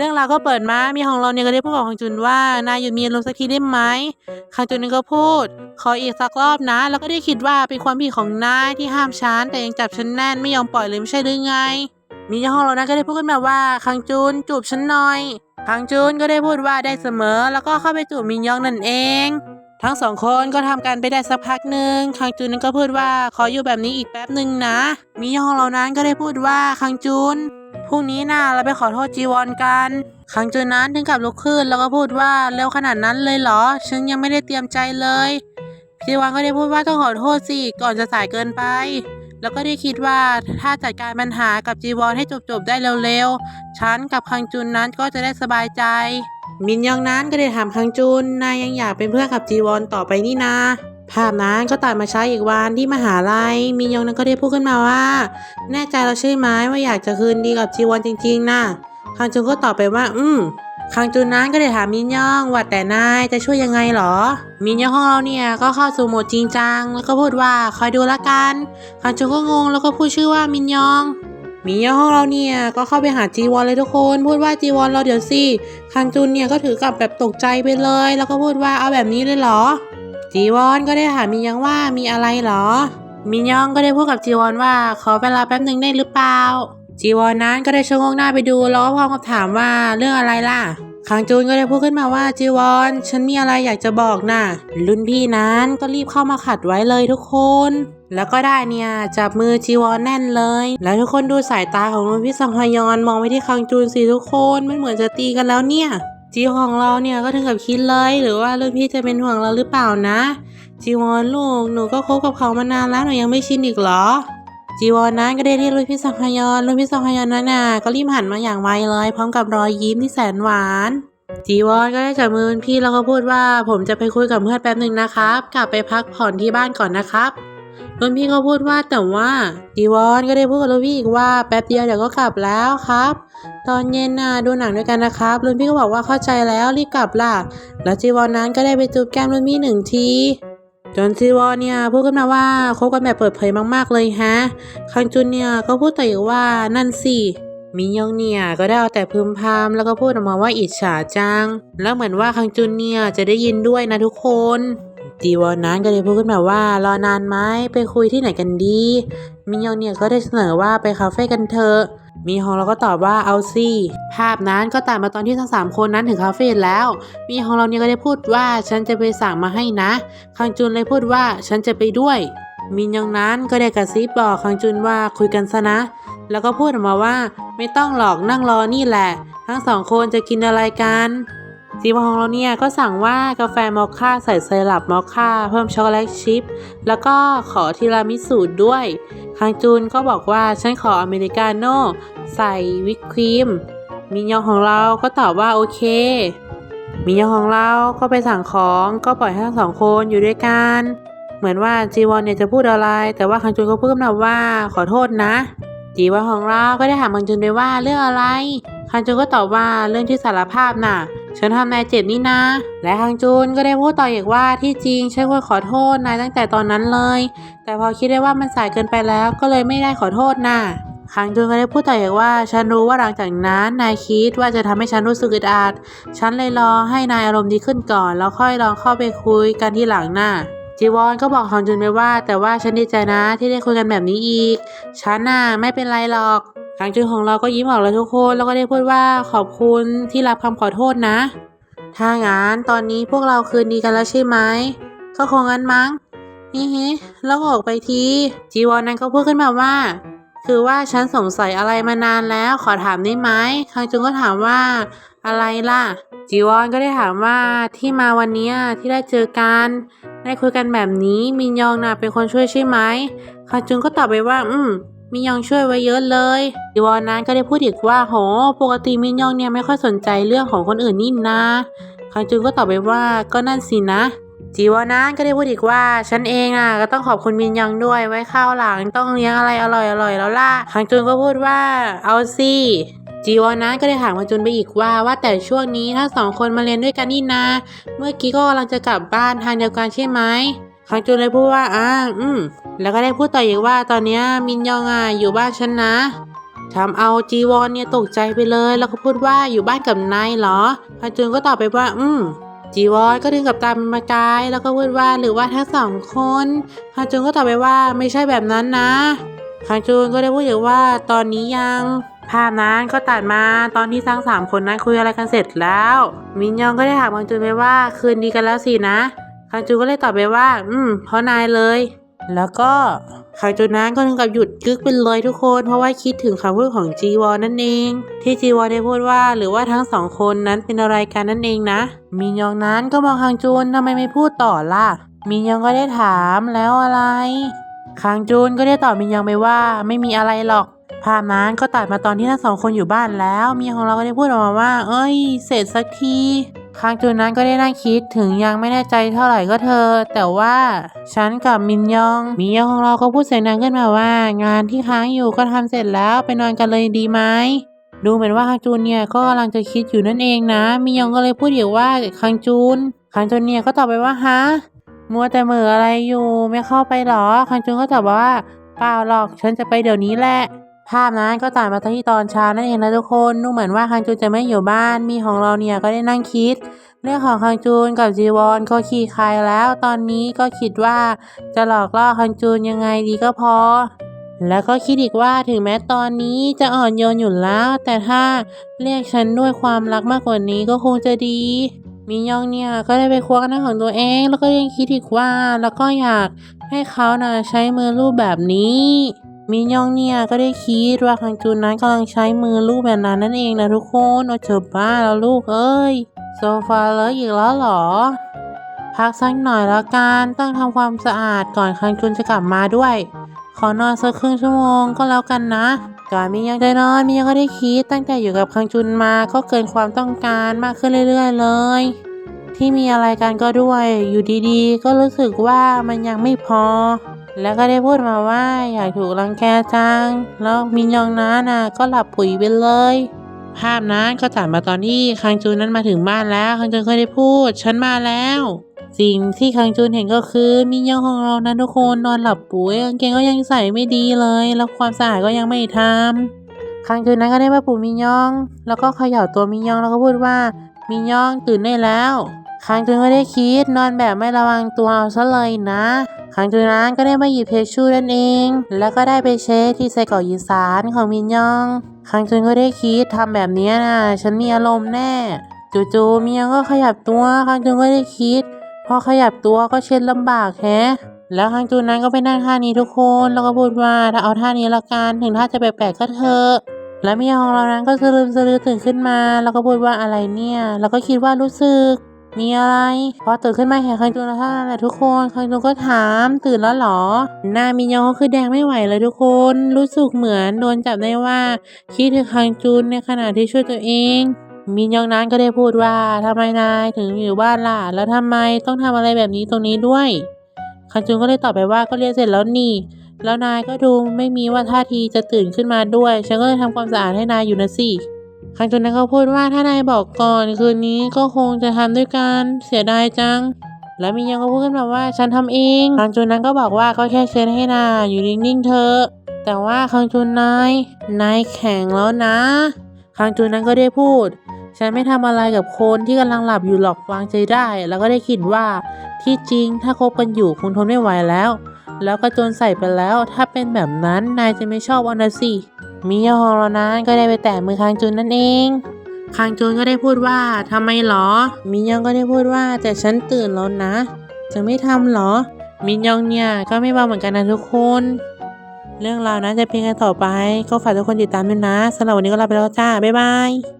เรื่องราวก็เปิดมามีของเราเนี่ยก็ได้พูดกับคังจุนว่านายหยุดมีอารมณ์สักทีได้ไหมคังจุนนี่ก็พูด ขออีกสักรอบนะ แล้วก็ได้คิดว่าเป็นความผิดของนายที่ห้ามฉันแต่ยังจับฉันแน่นไม่ยอมปล่อยเลยไม่ใช่หรือไง มีเจ้องเรานะก็ได้พูดขึ้นมาว่าคังจุนจูบฉันหน่อยคังจุนก็ได้พูดว่าได้เสมอ แล้วก็เข้าไปจูบมินยองนั่นเอง ทั้งสองคนก็ทำกันไปได้สักพักหนึ่งคังจุนนั้นก็พูดว่าขออยู่แบบนี้อีกแป๊บหนึ่งนะ มียองเหล่านั้นก็ได้พูดว่าคังจุน พรุ่งนี้นะเราไปขอโทษจีวอนกันคังจุนนั้นถึงกับลุกขึ้นแล้วก็พูดว่าเร็วขนาดนั้นเลยเหรอ ฉันยังไม่ได้เตรียมใจเลยจีวอนก็ได้พูดว่าต้องขอโทษสิก่อนจะสายเกินไป แล้วก็ได้คิดว่าถ้าจัดการปัญหากับจีวอนให้จบๆได้เร็วๆฉันกับคังจุนนั้นก็จะได้สบายใจ มินยองนั้นก็ได้ถามคังจุนนายยังอยากเป็นเพื่อนกับจีวอนต่อไปนี่นา ภาพนั้นก็ตัดมาใช้อีกวันที่มหาลัยมินยองนั้นก็ได้พูดขึ้นมาว่า แน่ใจเราใช่ไหมว่าอยากจะคืนดีกับจีวอนจริงๆนะคังจุนก็ตอบไปว่า อืมคังจุนนั้นก็ได้ถามมินยองว่าแต่นายจะช่วยยังไงหรอ มินยองของเราเนี่ยก็เข้าสู่โหมดจริงจัง แล้วก็พูดว่าคอยดูละกันคังจุนก็งงแล้วก็พูดชื่อว่ามินยองมินยองของเราเนี่ยก็เข้าไปหาจีวอนเลยทุกคน พูดว่าจีวอนเราเดี๋ยวสิคังจุนเนี่ยก็ถือกับแบบตกใจไปเลย แล้วก็พูดว่าเอาแบบนี้เลยเหรอ จีวอนก็ได้ถามมินยองว่ามีอะไรเหรอมินยองก็ได้พูดกับจีวอนว่า ขอเวลาแป๊บหนึ่งได้หรือเปล่า จีวอนนั้นก็ได้ชะโงหน้าไปดูแล้วก็พร้อมกับถามว่าเรื่องอะไรล่ะคังจูนก็ได้พูดขึ้นมาว่าจีวอนฉันมีอะไรอยากจะบอกน่ะรุ่นพี่นั้นก็รีบเข้ามาขัดไว้เลยทุกคน แล้วก็ได้เนี่ย จับมือจีวอนแน่นเลย แล้วทุกคนดูสายตาของรุ่นพี่ซังฮยอนมองไปที่คังจูนสิทุกคนมันเหมือนจะตีกันแล้วเนี่ย จีของเราเนี่ยก็ถึงกับคิดเลยหรือว่ารุ่นพี่จะเป็นห่วงเราหรือเปล่านะ จีวอนลูกหนูก็คบกับเขามานานแล้วหนูยังไม่ชินอีกเหรอ จีวอนนั้นก็ได้เรียกรุ่นพี่ซังฮยอนรุ่นพี่ซังฮยอนนั้นน่ะก็รีบหันมาอย่างไวเลย พร้อมกับรอยยิ้มที่แสนหวานจีวอนก็ได้จับมือรุ่นพี่แล้วก็พูดว่าผมจะไปคุยกับเพื่อนแป๊บหนึ่งนะครับ กลับไปพักผ่อนที่บ้านก่อนนะครับรุ่นพี่ก็พูดว่าแต่ว่าจีวอนก็ได้พูดกับรุ่นพี่อีกว่าแป๊บเดียวเดี๋ยวก็กลับแล้วครับ ตอนเย็นน่ะดูหนังด้วยกันนะครับรุ่นพี่ก็บอกว่าเข้าใจแล้วรีบกลับล่ะ แล้วจีวอนนั้นก็ได้ไปจูบแก้มรุ่นพี่หนึ่งทีจนจีวอนเนี่ยพูดขึ้นมาว่าคบกันแบบเปิดเผยมากๆเลยฮะคังจุนเนี่ยก็พูดต่ออีกว่านั่นสิมินยองเนี่ยก็ได้เอาแต่พึมพำแล้วก็พูดออกมาว่าอิจฉาจัง แล้วเหมือนว่าคังจุนเนี่ยจะได้ยินด้วยนะทุกคนจีวอนนั้นก็เลยพูดขึ้นมาว่ารอนานไหมไปคุยที่ไหนกันดีมินยองเนี่ยก็ได้เสนอว่าไปคาเฟ่กันเถอะ มีฮองเราก็ตอบว่าเอาสิภาพนั้นก็ตัดมาตอนที่ทั้งสามคนนั้นถึงคาเฟ่แล้ว มีฮองเราเนี่ยก็ได้พูดว่าฉันจะไปสั่งมาให้นะ คังจุนเลยพูดว่าฉันจะไปด้วย มินยองนั้นก็ได้กระซิบบอกคังจุนว่าคุยกันซะนะ แล้วก็พูดออกมาว่าไม่ต้องหลอกนั่งรอนี่แหละ ทั้งสองคนจะกินอะไรกัน จีวองเราเนี่ยก็สั่งว่ากาแฟมอคค่าใส่ไซรัปมอคค่าเพิ่มช็อกโกแลตชิพแล้วก็ขอทีรามิสุด้วยคังจุนก็บอกว่าฉันขออเมริกาโน่ใส่วิปครีมมินยองของเราก็ตอบว่าโอเคมินยองของเราก็ไปสั่งของก็ปล่อยให้ทั้งสองคนอยู่ด้วยกันเหมือนว่าจีวอนเนี่ยจะพูดอะไร แต่ว่าคังจุนก็พูดขึ้นมาว่าขอโทษนะ จีวอนของเราก็ได้ถามคังจุนไปว่าเรื่องอะไรคังจุนก็ตอบว่าเรื่องที่สารภาพน่ะ ฉันทำนายเจ็บนี่นะ และคังจุนก็ได้พูดต่ออีกว่าที่จริงฉันควรขอโทษนายตั้งแต่ตอนนั้นเลย แต่พอคิดได้ว่ามันสายเกินไปแล้วก็เลยไม่ได้ขอโทษน่ะคังจุนก็ได้พูดต่ออีกว่า ฉันรู้ว่าหลังจากนั้นนายคิดว่าจะทำให้ฉันรู้สึกอึดอัด ฉันเลยรอให้นายอารมณ์ดีขึ้นก่อน แล้วค่อยลองเข้าไปคุยกันที่หลังน่ะจีวอนก็บอกฮองจุนไปว่า แต่ว่าฉันดีใจนะที่ได้คุยกันแบบนี้อีก ฉันน่ะไม่เป็นไรหรอก คังจุนของเราก็ยิ้มออกแล้วทุกคนแล้วก็ได้พูดว่าขอบคุณที่รับคำขอโทษนะ ถ้างั้นตอนนี้พวกเราคืนดีกันแล้วใช่ไหมก็คงงั้นมั้งฮิฮิแล้วออกไปทีจีวอนนั้นก็พูดขึ้นมาว่า คือว่าฉันสงสัยอะไรมานานแล้วขอถามได้ไหมคังจุนก็ถามว่าอะไรล่ะ จีวอนก็ได้ถามว่าที่มาวันนี้ที่ได้เจอกันได้คุยกันแบบนี้มินยองน่ะเป็นคนช่วยใช่ไหมคังจุนก็ตอบไปว่า อืม มินยองช่วยไว้เยอะเลยจีวอนนั้นก็ได้พูดอีกว่าโห ปกติมินยองเนี่ยไม่ค่อยสนใจเรื่องของคนอื่นนี่นะคังจุนก็ตอบไปว่าก็นั่นสินะจีวอนั้นก็ได้พูดอีกว่า ฉันเองอะก็ต้องขอบคุณมินยองด้วยไว้ข้าวหลังต้องเลี้ยงอะไรอร่อยๆแล้วล่ะคังจุนก็พูดว่าเอาสิจีวอนั้นก็ได้ถามคังจุนไปอีกว่าว่าแต่ช่วงนี้ทั้งสองคนมาเรียนด้วยกันนี่นาเมื่อกี้ก็กำลังจะกลับบ้านทางเดียวกันใช่ไหมคังจุนเลยพูดว่าอ่าอืม แล้วก็ได้พูดต่ออีกว่าตอนนี้มินยองอะอยู่บ้านฉันนะทำเอาจีวอนเนี่ยตกใจไปเลย แล้วก็พูดว่าอยู่บ้านกับนายเหรอคังจุนก็ตอบไปว่า อืมจีวอนก็ดึงกับตามมากาย แล้วก็พูดว่าหรือว่าทั้งสองคนคังจุนก็ตอบไปว่าไม่ใช่แบบนั้นนะคังจุนก็ได้พูดอยู่ว่าตอนนี้ยังภาพนั้นก็ตัดมาตอนที่ทั้งสามคนนั้นคุยอะไรกันเสร็จแล้ว มินยองก็ได้ถามคังจุนไปว่าคืนดีกันแล้วสินะคังจุนก็เลยตอบไปว่า อืมเพราะนายเลย แล้วก็คังจุนนั้นก็ถึงกับหยุดกึกไปเลยทุกคน เพราะว่าคิดถึงคำพูดของจีวอนนั่นเอง ที่จีวอนได้พูดว่าหรือว่าทั้งสองคนนั้นเป็นอะไรกันนั่นเองนะมินยองนั้นก็มองคังจุนทำไมไม่พูดต่อล่ะมินยองก็ได้ถามแล้วอะไรคังจุนก็ได้ตอบมินยองไปว่าไม่มีอะไรหรอกภาพนั้นก็ตัดมาตอนที่ทั้งสองคนอยู่บ้านแล้วเมียของเราก็ได้พูดออกมาว่า เอ้ย เสร็จสักที คางจูนนั้นก็ได้นั่งคิดถึงยังไม่แน่ใจเท่าไหร่ก็เธอ แต่ว่าฉันกับมินยองมินยองของเราก็พูดเสียงดังขึ้นมาว่า งานที่ค้างอยู่ก็ทำเสร็จแล้วไปนอนกันเลยดีไหมดูเหมือนว่าคังจูนเนี่ยก็กำลังจะคิดอยู่นั่นเองนะมินยองก็เลยพูดอยู่ว่าคังจูนคังจูนเนี่ยก็ตอบไปว่าฮะมัวแต่เหมืออะไรอยู่ไม่เข้าไปหรอคังจูนก็ตอบว่าเปล่าหรอกฉันจะไปเดี๋ยวนี้แหละ ภาพนั้นก็ตัดมาที่ตอนเช้านั่นเองนะทุกคนดูเหมือนว่าคังจูนจะไม่อยู่บ้าน มีของเราเนี่ยก็ได้นั่งคิด เรื่องของคังจูนกับจีวอนก็ขี้คายแล้ว ตอนนี้ก็คิดว่าจะหลอกล่อคังจูนยังไงดีก็พอ แล้วก็คิดอีกว่าถึงแม้ตอนนี้จะอ่อนโยนอยู่แล้ว แต่ถ้าเรียกฉันด้วยความรักมากกว่านี้ก็คงจะดีมิยองเนี่ยก็ได้ไปควักหน้าของตัวเอง แล้วก็ยังคิดอีกว่าแล้วก็อยากให้เขานะใช้มือรูปแบบนี้ มินยองเนี่ยก็ได้คิดว่าคังจูนนั้นกำลังใช้มือลูบแบบนั้นนั่นเองนะทุกคนโอเจอบ้าแล้วลูกเอ้ย โซฟาเลอะอีกแล้วเหรอ พักสักหน่อยแล้วกันต้องทำความสะอาดก่อนคังจูนจะกลับมาด้วย ขอนอนสักครึ่งชั่วโมงก็แล้วกันนะก่อนมิยังจะนอนมิยังก็ได้คิดตั้งแต่อยู่กับคังจุนมาก็เกินความต้องการมากขึ้นเรื่อย ๆ เลย ที่มีอะไรกันก็ด้วย อยู่ดีๆ ก็รู้สึกว่ามันยังไม่พอ แล้วก็ได้พูดมาว่าอยากถูกรังแกจัง แล้วมินยองนั้นน่ะก็หลับปุ๋ยไปเลย ภาพนั้นก็ตัดมาตอนที่คังจูนนั้นมาถึงบ้านแล้วคังจูนเคยได้พูด ฉันมาแล้ว สิ่งที่คังจูนเห็นก็คือมินยองของเรานั้นทุกคนนอนหลับปุ๋ยกางเกงก็ยังใส่ไม่ดีเลย แล้วความสะอาดก็ยังไม่ทำคังจูนนั้นก็ได้มาปลุกมินยอง แล้วก็เขย่าตัวมินยองแล้วก็พูดว่ามินยองตื่นได้แล้วคังจูนก็ได้คิดนอนแบบไม่ระวังตัวเอาซะเลยนะ คังจูนนั้นก็ได้มาหยิบเพชรชูนั่นเอง แล้วก็ได้ไปเช็คที่ไส้กรอกยีสานของมินยองคังจุนก็ได้คิดทำแบบนี้นะฉันมีอารมณ์แน่จู่ๆเมียองก็ขยับตัวคังจุนก็ได้คิด พอขยับตัวก็เช็ดลำบากแฮะแล้วคังจุนนั้นก็ไปนั่งท่านี้ทุกคนแล้วก็พูดว่าถ้าเอาท่านี้ละกันถึงท่าจะแปลกๆก็เถอะแล้วเมียของเรานั้นก็สลืมสลือตื่นขึ้นมา แล้วก็พูดว่าอะไรเนี่ย แล้วก็คิดว่ารู้สึก มีอะไร พอตื่นขึ้นมาเห็นคังจูนแล้วเท่านั้นแหละทุกคนคังจูนก็ถามตื่นแล้วเหรอ หน้ามินยองก็คือแดงไม่ไหวเลยทุกคน รู้สึกเหมือนโดนจับได้ว่า คิดถึงคังจูนในขณะที่ช่วยตัวเองมินยองนั้นก็ได้พูดว่าทำไมนายถึงอยู่บ้านล่ะ แล้วทำไมต้องทำอะไรแบบนี้ตรงนี้ด้วย คังจูนก็เลยตอบไปว่าก็เรียนเสร็จแล้วนี่ แล้วนายก็ดูไม่มีว่าท่าทีจะตื่นขึ้นมาด้วย ฉันก็เลยทำความสะอาดให้นายอยู่นะสิ คังจุนนั้นก็พูดว่าถ้านายบอกก่อนคืนนี้ก็คงจะทำด้วยกันเสียดายจัง แล้วมียังก็พูดขึ้นมาว่าฉันทำเองคังจุนนั้นก็บอกว่าก็แค่เช็ดให้นายอยู่นิ่งๆเธอะแต่ว่าคังจุนนายนายแข็งแล้วนะคังจุนนั้นก็ได้พูดฉันไม่ทำอะไรกับคนที่กำลังหลับอยู่หรอกวางใจได้ แล้วก็ได้คิดว่าที่จริงถ้าคบกันอยู่คงทนไม่ไหวแล้ว แล้วก็จนใส่ไปแล้ว ถ้าเป็นแบบนั้นนายจะไม่ชอบอานะสิ มิยองเรนั้นก็ได้ไปแตะมือคางจุนนั่นเองคางจุนก็ได้พูดว่าทำไมหรอ มิยองก็ได้พูดว่าแต่ฉันตื่นแล้วนะ จะไม่ทำหรอ มิยองเนี่ยก็ไม่เบาเหมือนกันนะทุกคน เรื่องราวนะจะเป็นกันต่อไป ก็ฝากทุกคนติดตามด้วยนะสำหรับวันนี้ก็ลาไปแล้วจ้า บ๊ายบาย